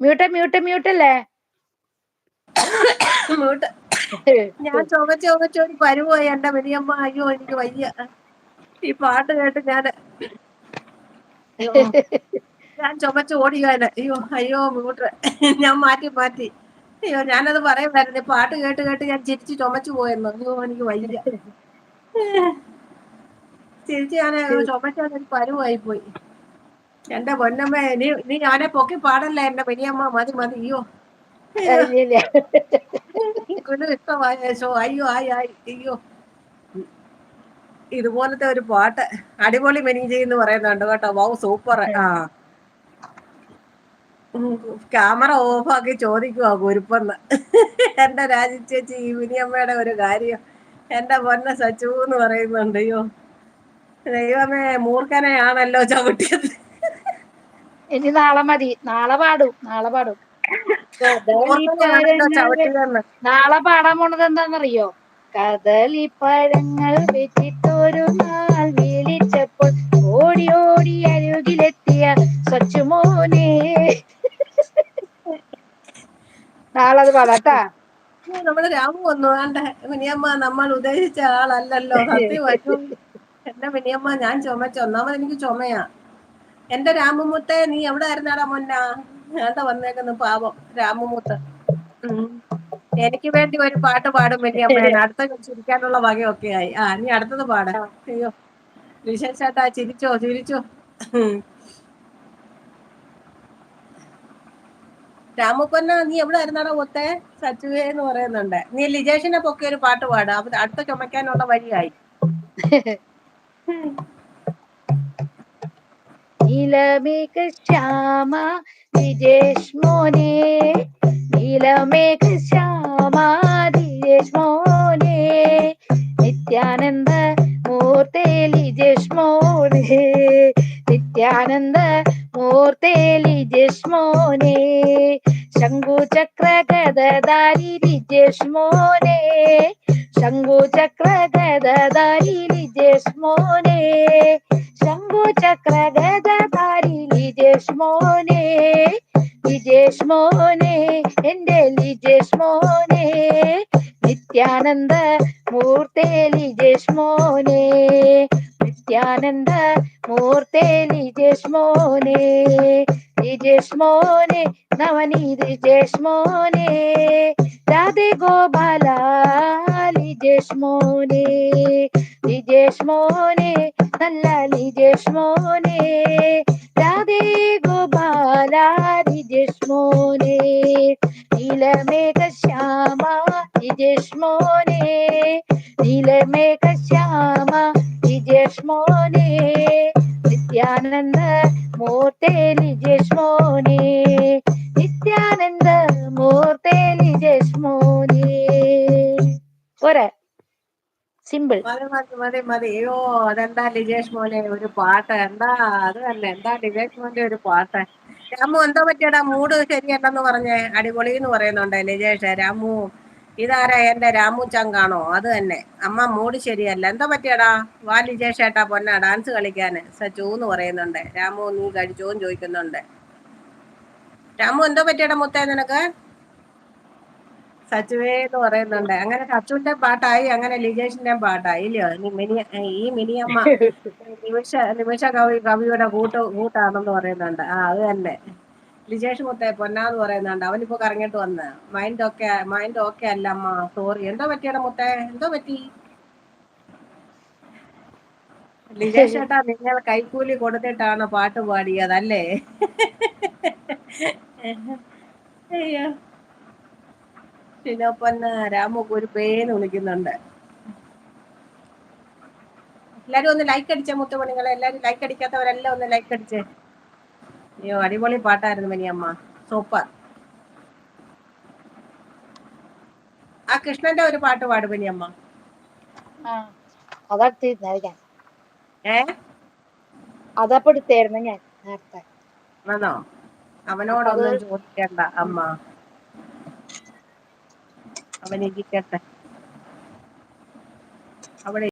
Mute mute മ്യൂട്ടല്ലേ mute. ഞാൻ ചുമച്ച് ചുമച്ച് ഒരു പരുവായി എന്റെ വലിയമ്മ അയ്യോ എനിക്ക് വയ്യ. ഈ പാട്ട് കേട്ട് ഞാൻ ഞാൻ ചുമച്ച് ഓടിയാൽ അയ്യോ അയ്യോ മ്യൂട്ട്. ഞാൻ മാറ്റി മാറ്റി. അയ്യോ ഞാനത് പറയുമായിരുന്നു പാട്ട് കേട്ട് കേട്ട് ഞാൻ ചിരിച്ച് ചുമച്ചു പോയെന്ന്. അയ്യോ എനിക്ക് വയ്യ. ചിരിച്ച് ഞാൻ ചുമച്ചാൽ ഒരു പരുവായി പോയി എന്റെ പൊന്നമ്മ നീ നീ ഞാനെ പൊക്കി പാടല്ല എന്റെ പെരിയമ്മ? മതി മതി അയ്യോ. ഇഷ്ടമായോ അയ്യോ ആയി ആയി അയ്യോ. ഇതുപോലത്തെ ഒരു പാട്ട് അടിപൊളി മെനീജി എന്ന് പറയുന്നുണ്ട് കേട്ടോ. Wow super. ആ. ക്യാമറ ഓഫാക്കി ചോദിക്കുവാ കുരുപ്പെന്ന്. എന്റെ രാജി ചേച്ചി ഈ വിനിയമ്മയുടെ ഒരു കാര്യം. എന്റെ പൊന്ന സച്ചു എന്ന് പറയുന്നുണ്ട് അയ്യോ. ദൈവമേ മൂർഖനെയാണല്ലോ ചവിട്ടിയത്. ഇനി നാളെ മതി. നാളെ പാടും. നാളെ പാടും. നാളെ പാടാൻ പോണത് എന്താണെന്നറിയോ? കദളിപ്പഴങ്ങൾ വെച്ചിട്ടൊരു നാൾ വിളിച്ചപ്പോൾ ഓടി ഓടി അരുകിലെത്തിയ സച്ചുമോനെ. നാളെ അത് പാടാട്ടാ നമ്മൾ രാമു വന്നു. വേണ്ട മിനിയമ്മ നമ്മൾ ഉദ്ദേശിച്ച ആളല്ലല്ലോ. എന്റെ മിനിയമ്മ ഞാൻ ചുമച്ച. ഒന്നാമത് എനിക്ക് ചുമയാ. എന്റെ രാമമുത്തെ നീ എവിടെ ആയിരുന്നാടാ മൊന്ന? വേണ്ട വന്നേക്കുന്നു പാവം രാമമുത്ത്. എനിക്ക് വേണ്ടി ഒരു പാട്ട് പാടും മിനിയമ്മ അടുത്ത ചിരിക്കാനുള്ള വകയൊക്കെ ആയി ആ നീ അടുത്തത് പാടാ. അയ്യോ. വിശേഷാ ചിരിച്ചോ ചിരിച്ചോ. രാമപ്പൊന്ന രാമുപ്പന്ന നീ എവിടെ ആയിരുന്നാടാ ഒത്തേ സച്ചുവേ എന്ന് പറയുന്നുണ്ട്. നീ ലിജേഷിനെ പൊക്കെ ഒരു പാട്ട് പാടാ. അപ്പൊ അടുത്ത ചുമക്കാനുള്ള വഴിയായി. നീലമേഘ ശ്യാമ വിജേഷ് മോനെ. നീലമേഘ ശ്യാമ വിജേഷ് മോനെ. നിത്യാനന്ദ മൂർത്തേ ലിജേഷ് മോനെ. നിത്യാനന്ദ മൂർത്തേ ലിജേഷ് മോനെ. ശംഖു ചക്ര ഗദധാരി ലിജേഷ് ലിജേഷ് മോനെ ലിജേഷ് മോനെ എന്റെ ലിജേഷ് മോനെ നിത്യാനന്ദ മൂർത്തേ ലിജേഷ് മോനെ നിത്യാനന്ദ മൂർത്തേ ലിജേഷ് മോനെ ലിജേഷ് മോനെ നവനീത് ലിജേഷ് മോനെ രാധേ ഗോപാല ലിജേഷ് മോനെ ലിജേഷ് മോനെ നല്ല ലിജേഷ് മോനെ രാധേ ഗോപാല ലിജേഷ് മോനെ നീലമേഘ ശ്യാമ ലിജേഷ് മോനെ നീലമേഘ ശ്യാമ ലിജേഷ് മോനെ നിത്യാനന്ദ മൂർത്തേ ലിജേഷ് മോനെ നിത്യാനന്ദ മൂർത്തേ ലിജേഷ് മോനെ പോരെ സിമ്പിൾ. മതി മതി മതി മതി. അയ്യോ അതെന്താ ലിജേഷ് മോനെ? ഒരു പാട്ട്. എന്താ അത് തന്നെ. എന്താ ലിജേഷ് മോന്റെ ഒരു പാട്ട്? രാമു എന്തോ പറ്റിയടാ? മൂഡ് ശരിയല്ലെന്ന് പറഞ്ഞേ അടിപൊളി എന്ന് പറയുന്നുണ്ട് ലിജേഷ്. രാമു ഇതാരാ എന്റെ രാമു ചങ്കാണോ? അത് തന്നെ. അമ്മ മൂഡ് ശരിയല്ല. എന്താ പറ്റിയടാ? വാ ലിജേഷ് ഏട്ടാ പൊന്നാ ഡാൻസ് കളിക്കാന്. സച്ചു എന്ന് പറയുന്നുണ്ട്. രാമു നീ കഴിച്ചോന്ന് ചോദിക്കുന്നുണ്ട്. രാമു എന്താ പറ്റിയടാ മുത്തേ നിനക്ക്? സച്ചുവേ എന്ന് പറയുന്നുണ്ട്. അങ്ങനെ സച്ചുവിന്റെ പാട്ടായി അങ്ങനെ ലിജേഷിന്റെ പാട്ടായി ഇല്ലയോ? മിനി ഈ മിനിയമ്മ നിമിഷ നിമിഷ കവി കവിയുടെ കൂട്ട് കൂട്ടാണെന്ന് പറയുന്നുണ്ട്. ആ അത് തന്നെ. ലിജേഷ് മുത്തേ പൊന്നാന്ന് പറയുന്നുണ്ട്. അവനിപ്പോ കറങ്ങിട്ട് വന്ന്. മൈൻഡ് ഒക്കെ മൈൻഡ് ഓക്കെ അല്ല അമ്മ. സോറി എന്തോ പറ്റിയടാ മുത്തേ? എന്തോ പറ്റി? ലിജേഷ് ഏട്ടാ നിങ്ങൾ കൈക്കൂലി കൊടുത്തിട്ടാണ് പാട്ട് പാടിയത് അല്ലേ? അയ്യോ. പിന്നെ പൊന്ന രാമു ഒരു പേന്ന് വിളിക്കുന്നുണ്ട്. എല്ലാരും ഒന്ന് ലൈക്ക് അടിച്ചേ മുത്തുമണികളെ എല്ലാരും ലൈക്ക് അടിക്കാത്തവരെല്ലാം ഒന്ന് ലൈക്ക് അടിച്ചേ. അയ്യോ അടിപൊളി പാട്ടായിരുന്നു മനിയമ്മ സൂപ്പർ. ആ കൃഷ്ണന്റെ ഒരു പാട്ട് പാടും മനിയമ്മ ഏ? അതപ്പോ എടുത്തായിരുന്നു ഞാൻ നേരത്തെ. ആണോ? അവനോടൊന്നും ചോദിക്കണ്ട അമ്മ. Benedicta.